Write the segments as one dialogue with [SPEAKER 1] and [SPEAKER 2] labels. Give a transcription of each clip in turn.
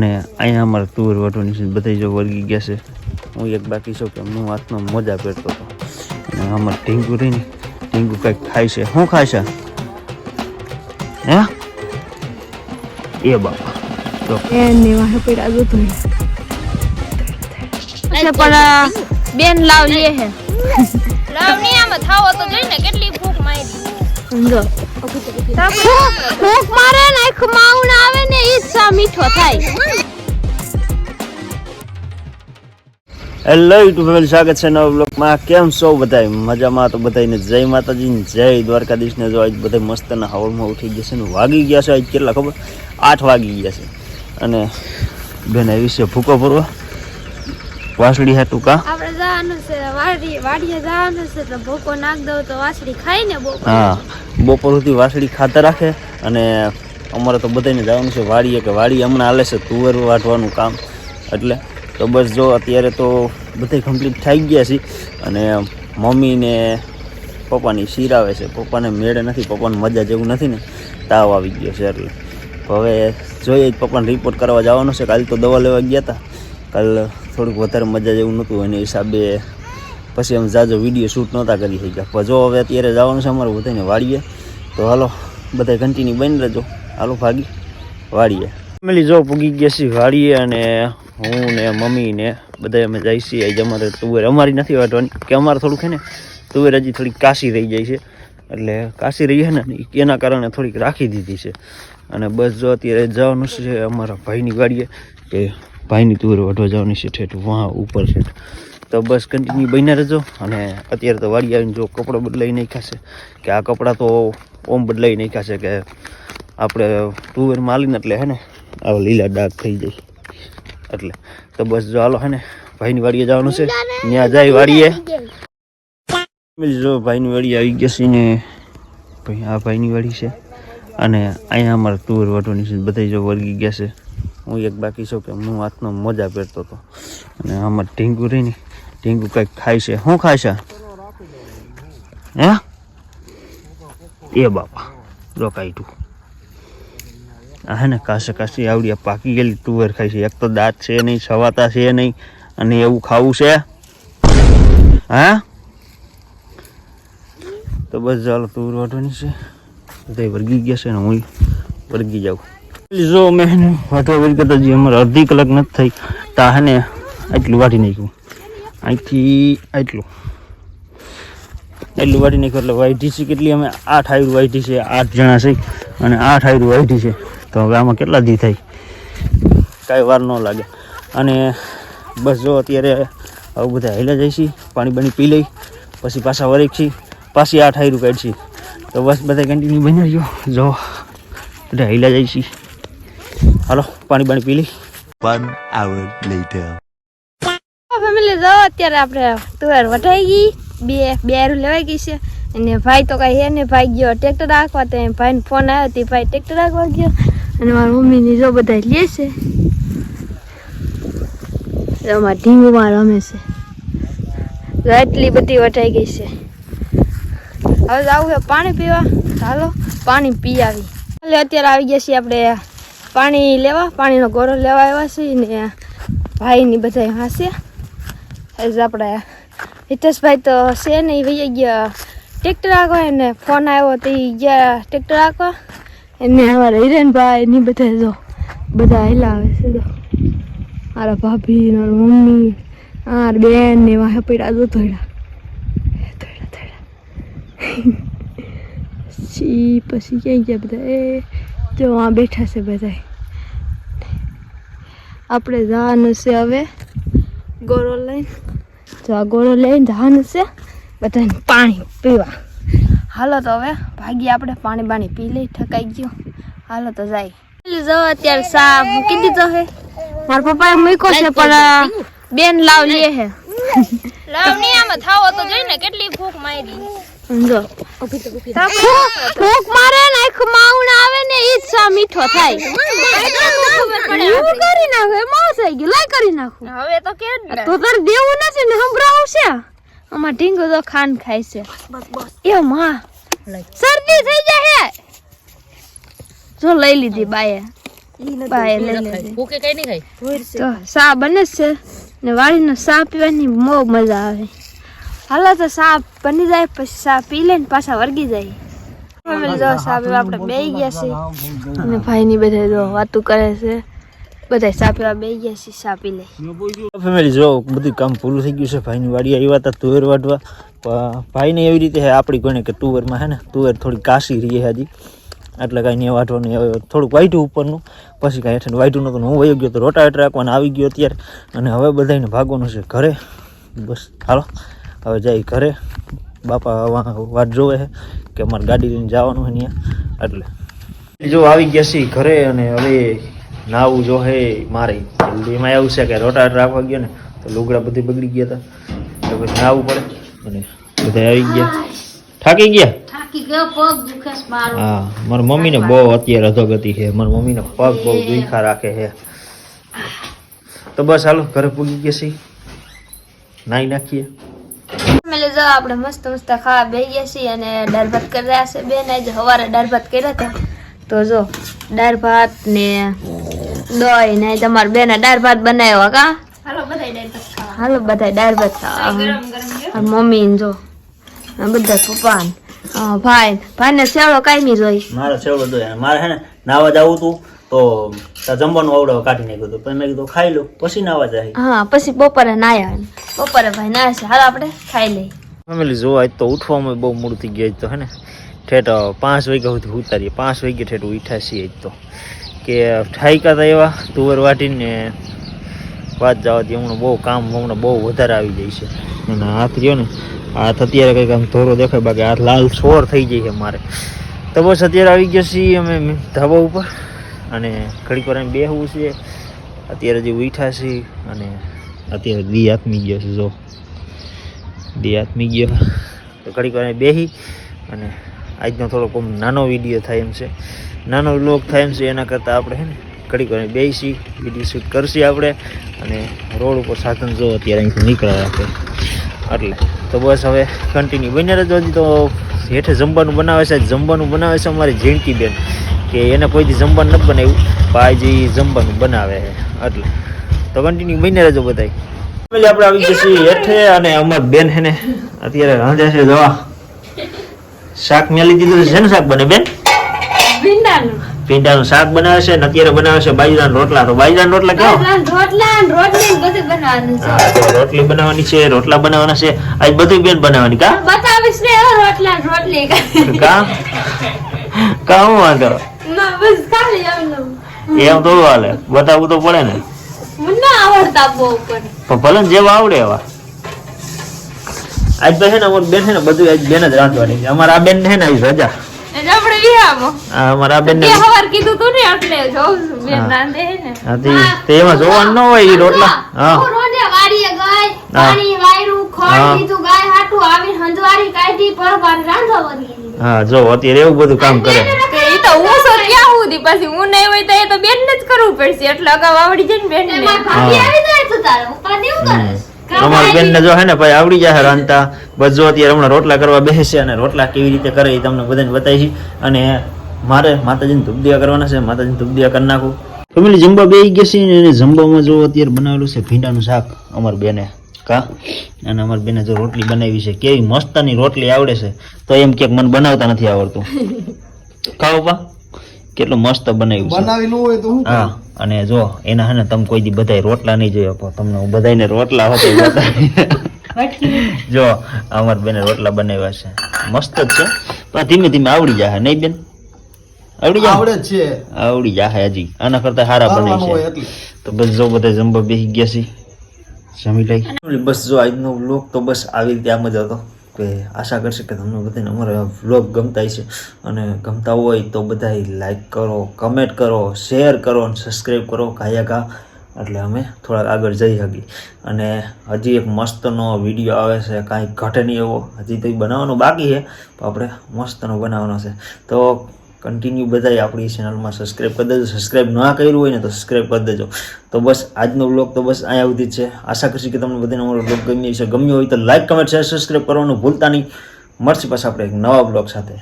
[SPEAKER 1] અને અહીંયા અમારે તુવેર વાટવાની છે બધા જો વળગી ગયા છે. હું એક બાકી છું કે હું હાથમાં મોજા પહેરતો હતો. અને અમારે ઢીંગુ રહી ને ઢીંગુ કંઈક ખાય છે. શું ખાય છે? હે? એ બાપા. તો
[SPEAKER 2] એની વાહ પડ્યા જો તમે અચ્છા પણ બેન લાવ લે હે.
[SPEAKER 3] લાવણી આમાં થાવો તો જોઈને કેટલી ભૂખ મારી
[SPEAKER 2] સમજો ભૂખ મારે ને આંખ આવે ને ઈ જ મીઠો થાય.
[SPEAKER 1] હેલો યુટ્યુબ ફેમિલી સ્વાગત છે નવા બ્લોગમાં કેમ છો બધા મજામાં તો બધાને જય માતાજી ને જય દ્વારકાધીશ ને જો આજ બધા મસ્તના હવળમાં ઉઠી ગયા છે ને વાગી ગયા છે આજ કેટલા ખબર? આઠ વાગી ગયા છે. અને બેન આવી છે ભૂકો ભરવા. વાસળી હે ટૂંકા.
[SPEAKER 3] આપણે જવાનું છે વાડી વાડીએ જવાનું છે તો ભૂકો નાખ દઉં તો વાસળી ખાઈ ને બહુ
[SPEAKER 1] હા. બપોર સુધી વાસળી ખાતા રાખે અને અમારે તો બધાને જવાનું છે વાડીએ કે વાડી હમણાં હાલે છે તુવેર વાટવાનું કામ. એટલે તો બસ જો અત્યારે તો બધા કમ્પ્લીટ થઈ ગયા છે અને મમ્મીને પપ્પાની પપ્પાની શીરાવે છે. પપ્પાને મેળે નથી, પપ્પાને મજા જેવું નથી ને, તાવ આવી ગયો છે એટલે. હવે જોઈએ જ પપ્પાને રિપોર્ટ કરવા જવાનો છે. કાલે તો દવા લેવા ગયા હતા કાલ થોડુંક વધારે મજા જેવું નહોતું, એને હિસાબે પછી અમે જાજો વીડિયો શૂટ નહોતા કરી શક્યા. પણ જો હવે અત્યારે જવાનું છે અમારે બધાને વાળીએ તો હાલો બધા કન્ટિન્યુ બની રહેજો. હાલો, ભાગી, વાડીએ. ફેમિલી જો પૂગી ગયા છીએ વાડીએ અને હું ને મમ્મી ને બધા અમે જઈ છીએ. આજે અમારે તુવેર, અમારી નથી વાટવાની, કે અમારે થોડુંક છે ને, તુવેર હજી થોડીક કાશી રહી જાય છે. એટલે કાશી રહી છે ને એના કારણે થોડીક રાખી દીધી છે. અને બસ જો અત્યારે જવાનું છે અમારા ભાઈની વાડીએ, કે ભાઈની તુવેર વાટવા જવાની છે ઠેઠ વાં ઉપર છે. તો બસ કન્ટિન્યુ બન્યા રહેજો. અને અત્યારે તો વાડી આવીને જો કપડાં બદલાઈ નાખ્યા છે, કે આ કપડાં તો ઓમ બદલાઈ નાખ્યા છે કે આપણે તુવેર માલીને એટલે હે ને આવા લીલા ડાઘ થઈ જાય. એટલે તો બસ જો હાલો હે ને, ભાઈની વાડીએ જવાનું છે. ત્યાં જાય વાડીએ. જો ભાઈની વાડી આવી ગયા છે ને, ભાઈ આ ભાઈની વાડી છે. અને અહીંયા અમારે તુવેર વાટવાની છે બધા જો વળગી ગયા છે. હું એક બાકી છું કે હું હાથનો મોજા પહેરતો હતો. અને આમાં ઢીંગુ રહી ઢીંગુ કંઈક ખાય છે. શું ખાય છે? હે? એ બાપા રોકાઈ તું. હે ને કાશે કાશી આવડી પાકી ગયેલી તુવેર ખાય છે. એક તો દાંત છે નહીં, સવાતા છે નહીં, અને એવું ખાવું છે. હા? તો બસ ચાલો, તુવેર વાટવાની છે. બધા વર્ગી ગયા છે ને હું વર્ગી જાઉં. જો મેં વાટવા વર્ગી કરતા જે અમારે અડધી કલાક નથી થઈ. તા હે આટલું વાટી નાખ્યું. અહીંથી આટલું. એટલું વાટી નાખ્યું એટલે વાઈટી છે, કેટલી અમે? આઠ આયુ વાઈટી છે, આઠ જણા છે અને આઠ આયુ વાઈટી છે. તો હવે આમાં કેટલા દી થાય? કાંઈ વાર ન લાગે. અને બસ જો અત્યારે આવું બધા હેલા છે, પાણી બાણી પી લઈ, પછી પાછા વરેક છીએ પાછી આઠ આયરું છે તો બસ બધા કન્ટિન્યુ બની રહ્યો. જો બધા હેલા છે. હાલો, પાણી બાણી પી લઈ.
[SPEAKER 4] One hour later.
[SPEAKER 3] ફેમિલી જાઓ, અત્યારે આપણે તુવેર વટાઈ ગઈ. બે બે હારું લેવાઈ ગઈ છે. અને ભાઈ તો કઈ હે ને ભાઈ ગયો ટ્રેક્ટર રાખવા, તો ભાઈને ફોન આવ્યો તે ભાઈ ટ્રેક્ટર રાખવા ગયો. અને મારી મમ્મીની જો બધા લે છે. અમારા ઢીંગુમાં રમે છે. એટલી બધી વટાઈ ગઈ છે. હવે આવું છે પાણી પીવા. ચાલો પાણી પી આવી એટલે અત્યારે આવી ગયા છીએ આપણે પાણી લેવા. પાણીનો ગોરો લેવા આવ્યા છીએ ને ભાઈની બધા હાસે આજ આપણે હિતેશભાઈ તો છે ને એ ભાઈ ગયા ટ્રેક્ટર આખો એને ફોન આવ્યો તો એ ગયા ટ્રેક્ટર રાખવા એને અમારા હિરેનભાઈ ની બધા જો, બધા હિલાવે છે જો. મારા ભાભી મારા મમ્મી, આર બેન ને વાહે પડ્યા જો થોડા થોડા થોડા પછી પછી ક્યાં ગયા બધા? એ, જો આ બેઠા છે બધા આપણે જવાનું છે હવે. ગોળો લઈને તો આ ગોળો લઈને જવાનું છે બધાને પાણી પીવા. હાલો તો હવે ભાગી આપણે પાણી બાણી પી લઈ ઠકાઈ ગયો. હાલો તો જાય. જો અત્યારે સા મૂકી દીધો હે. મારા પપ્પાએ મૂક્યો છે પણ બેન લાવ લે હે.
[SPEAKER 2] લાવણી આમાં થાવો તો જોઈને કેટલી ભૂખ મારી.
[SPEAKER 3] ભૂખ મારે ને આંખ માઉન આવે ને ઈ સા મીઠો થાય. એવું કરી નાખો એમાં થઈ ગયું. લાય કરી નાખું.
[SPEAKER 2] હવે તો કે
[SPEAKER 3] તો તારે દેવું નથી ને સંભળાવું છે? આમાં ઢીંગો તો ખાન ખાય છે. એ માં શરદી થઈ જાય જો લઈ લીધી બાએ. બાય લઈ લીધી.
[SPEAKER 2] ભૂકે કઈ નહીં ખાય
[SPEAKER 3] તો સા બને છે ને વાળીનો સા પીવાની બહુ મજા આવે. હાલો તો સાપ બની જાય પછી સાપ પી લઈને પાછા વર્ગી જાય. ફેમિલી જો સાપ આપણે બેહી ગયા છે અને ભાઈની બધા જો વાતું કરે છે. બધા સાપ એવા બેહી ગયા છે સા પી લે
[SPEAKER 1] ફેમિલી જો બધું કામ પૂરું થઈ ગયું છે. ભાઈની વાડી આવ્યા હતા તુવેર વાટવા પણ ભાઈને એવી રીતે હે આપણી કોઈને કે તુવેરમાં હે ને તુવેર થોડી કાશી રહી હજી. એટલે કાંઈ નહીં વાટવાનું હવે થોડુંક વાઈટું ઉપરનું. પછી કાંઈ હેઠળ વાઈટું નહોતું હું વયો ગયો તો રોટાવેટર રાખવાનું આવી ગયો અત્યારે. અને હવે બધાને ભાગવાનું છે ઘરે. બસ હાલો. હવે જાય ઘરે. બાપા વાત વાટ જોવે છે કે અમારે ગાડી લઈને જવાનું હોય ત્યાં એટલે. જો આવી ગયા છીએ ઘરે અને હવે નાવું જો હે મારે. જલ્દીમાં એવું છે કે રોટાવેટર રાખવા ગયો ને તો લુગડા બધી બગડી ગયા હતા. તો પછી નાવું પડે. અને બધા આવી ગયા. થાકી ગયા?
[SPEAKER 2] થાકી ગયો પગ દુખે
[SPEAKER 1] હા મારા મમ્મીને બહુ અત્યારે અધોગતિ છે. મારા મમ્મીને પગ બહુ દુખા રાખે છે. તો બસ હાલો ઘરે પૂગી ગયા છીએ. નાઈ નાખીએ.
[SPEAKER 3] ફેમિલી જો આપણે મસ્ત મસ્ત ખાવા બે ગયા છીએ અને દાળ ભાત કરી રહ્યા છે બેન આજે સવારે દાળ ભાત કર્યા હતા. તો જો દાળ ભાત ને દહીં ને તમારા બેને દાળ ભાત બનાવ્યો કા?
[SPEAKER 2] હાલો બધા
[SPEAKER 3] દાળ ભાત ખાવા.
[SPEAKER 2] ગરમ ગરમ
[SPEAKER 3] મમ્મી ને જો બધા પપ્પા ભાઈ ભાઈ ને સેવડો કાઈ જોઈ.
[SPEAKER 1] મારો સેવડો મારે હે ને નાવા જવું હતું તો જમવાનું આવડે કાઢી નાખ્યું હતું. મેં કીધું ખાઈ લો પછી નાવા જાય.
[SPEAKER 3] હા પછી બપોરે નાયા બપોરે ભાઈ નાયા છે. હાલ આપણે ખાઈ લઈએ.
[SPEAKER 1] ફેમિલી જો આજ તો ઉઠવામાં બહુ મોડું થઈ ગયા તો હે ને? ઠેઠ પાંચ વાગ્યા સુધી ઉતારીએ. પાંચ વાગ્યા ઠેઠ ઉઠ્યા છીએ આજ તો. કે ઠાઈકા હતા એવા તુવર વાટીને વાત જવાથી હમણાં બહુ કામ હમણાં બહુ વધારે આવી જાય છે. અને હાથ રહ્યો ને હાથ અત્યારે કંઈક આમ ધોરો દેખાય બાકી હાથ લાલ સોર થઈ જાય છે મારે. તો બસ અત્યારે આવી ગયા છીએ અમે ધાબા ઉપર. અને ઘડીક વાર બેહવું છે. અત્યારે જે ઉઠ્યા છે અને અત્યારે દી આત્મી ગયો છે, જો. દી આત્મી ગયો. તો ઘડીક વાર બેહી અને આજનો થોડોક આમ નાનો વીડિયો થાય એમ છે. નાનો વ્લોગ થાય એમ છે, એના કરતાં આપણે હે ને ઘડીક વાર બેસી વીડિયો શૂટ કરશી આપણે અને રોડ ઉપર સાધન જો અત્યારે અહીંથી નીકળ્યા રાખે એટલે તો બસ હવે કન્ટિન્યુ બન્યા રહેતો હજી તો હેઠે જમવાનું બનાવે છે. જમવાનું બનાવે છે અમારી જયંતિબેન, કે એને કોઈથી જમવાનું નથી બનાવ્યું. ભાઈજી જમવાનું બનાવે એટલે. તો કન્ટિન્યુ બન્યા રહેજો બધાય. આપણે આવી છીએ હેઠે અને અમાર બેન હે ને, અત્યારે રાંધે છે જવા શાક મેલી દીધું છે. ને શાક બને બેન?
[SPEAKER 3] ભીંડાનું.
[SPEAKER 1] ભીંડાનું શાક બનાવે છે ને અત્યારે બનાવે છે બાજરાના રોટલા. તો બાજરાના રોટલા કેવો
[SPEAKER 3] રોટલા રોટલી બધું બનાવવાનું છે.
[SPEAKER 1] રોટલી બનાવવાની છે રોટલા બનાવવાના છે. આજ બધું બેન બનાવવાની કા?
[SPEAKER 3] બતાવીશ ને રોટલા રોટલી.
[SPEAKER 1] કા? કા હું વાંધો
[SPEAKER 3] ના બસ ખાલી એમનું
[SPEAKER 1] એમ થોડું હાલે? બતાવવું તો પડે ને.
[SPEAKER 3] મને ના આવડતા બહુ પણ.
[SPEAKER 1] ભલે જેવા આવડે એવા. આજ છે ને અમારી બેન છે ને બધું આજ બેન જ રાંધવાની અમારા આ બેન છે ને આજ રજા.
[SPEAKER 3] એટલે આપણે વિહામો
[SPEAKER 1] આ અમારા આ બેન ને
[SPEAKER 3] હવાર કીધું તું ને એટલે જોઉં છું બેન રાંધે ને
[SPEAKER 1] તે એમાં જોવાનું ન હોય ઈ રોટલા. હા.
[SPEAKER 2] હું. રોજે વાડીએ ગઈ પાણી વાયરું ખોળ દીધું ગાય હાટું આવી હંજવારી કાઢી પરવાર રાંધવા વળી
[SPEAKER 1] હા જો અત્યારે એવું બધું કામ કરે.
[SPEAKER 3] કે ઈ તો હું સો ક્યાં સુધી? પછી હું નહીં હોય તો એ તો બેન ને જ કરવું પડશે. એટલે અગાઉ આવડી જાય ને બેન ને
[SPEAKER 2] ભાભી આવી જાય તો તારે ઉપાધિ હું કરે
[SPEAKER 1] અમારી બેન ને જો હે ને ભાઈ આવડી જાય રાંધતા. બસ જો અત્યારે હમણાં રોટલા કરવા બેસે અને રોટલા કેવી રીતે કરે એ તમને બધાને બતાવી છે. અને મારે માતાજીને ધૂપદિયા કરવાના છે. માતાજીને ધૂપદિયા કરી નાખું. ફેમિલી જમવા બે ગયા છે ને એને જમવામાં જો અત્યારે બનાવેલું છે ભીંડાનું શાક અમારી બેને. કા? અને અમારી બેને જો રોટલી બનાવી છે. કેવી મસ્તની રોટલી આવડે છે. તો એમ ક્યાંક મને બનાવતા નથી આવડતું. ખાઓ પા કેટલું મસ્ત બનાવ્યું
[SPEAKER 5] બનાવેલું હોય તો હું
[SPEAKER 1] હા અને જો એના હે ને તમે કોઈ દી બધાય રોટલા નહીં જોયો પણ તમને હું બધાયને રોટલા હોતે જો અમાર બેને રોટલા બનાવ્યા છે. મસ્ત જ છે. પણ ધીમે ધીમે આવડી જાય નહીં બેન? આવડી જાય
[SPEAKER 5] આવડે છે.
[SPEAKER 1] આવડી જાય હજી. આના કરતા સારા બને છે. તો બસ જો બધા જમવા બેસી ગયા છે. જમી લઈ. બસ જો આજનો બ્લોગ તો બસ આવી રીતે આમ જ હતો. કે આશા કરશે કે તમને બધાને અમારા વ્લોગ ગમતા છે અને ગમતા હોય તો બધા લાઈક કરો કમેન્ટ કરો શેર કરો અને સબસ્ક્રાઈબ કરો કાયાકા એટલે અમે થોડાક આગળ જઈ શકીએ અને હજી એક મસ્તનો વીડિયો આવે છે, કાંઈ ઘટે નહીં એવો. હજી તો બનાવવાનો બાકી છે તો આપણે મસ્તનો બનાવવાનો છે. તો કન્ટિન્યુ બધાય આપણી ચેનલમાં સબસ્ક્રાઈબ કરી દેજો. સબસ્ક્રાઈબ ના કર્યું હોય ને તો સબસ્ક્રાઈબ કરી દેજો. તો બસ આજનો બ્લોગ તો બસ અહીંયા સુધી જ છે. આશા કરશું કે તમને બધાને અમારો બ્લોગ ગમ્યો છે ગમ્યો હોય તો લાઈક કમેન્ટ શેર સબસ્ક્રાઈબ કરવાનું ભૂલતા નહીં. મળશે પાછા આપણે એક નવા બ્લોગ સાથે.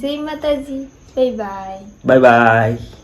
[SPEAKER 3] જય માતાજી. Bye bye
[SPEAKER 1] bye bye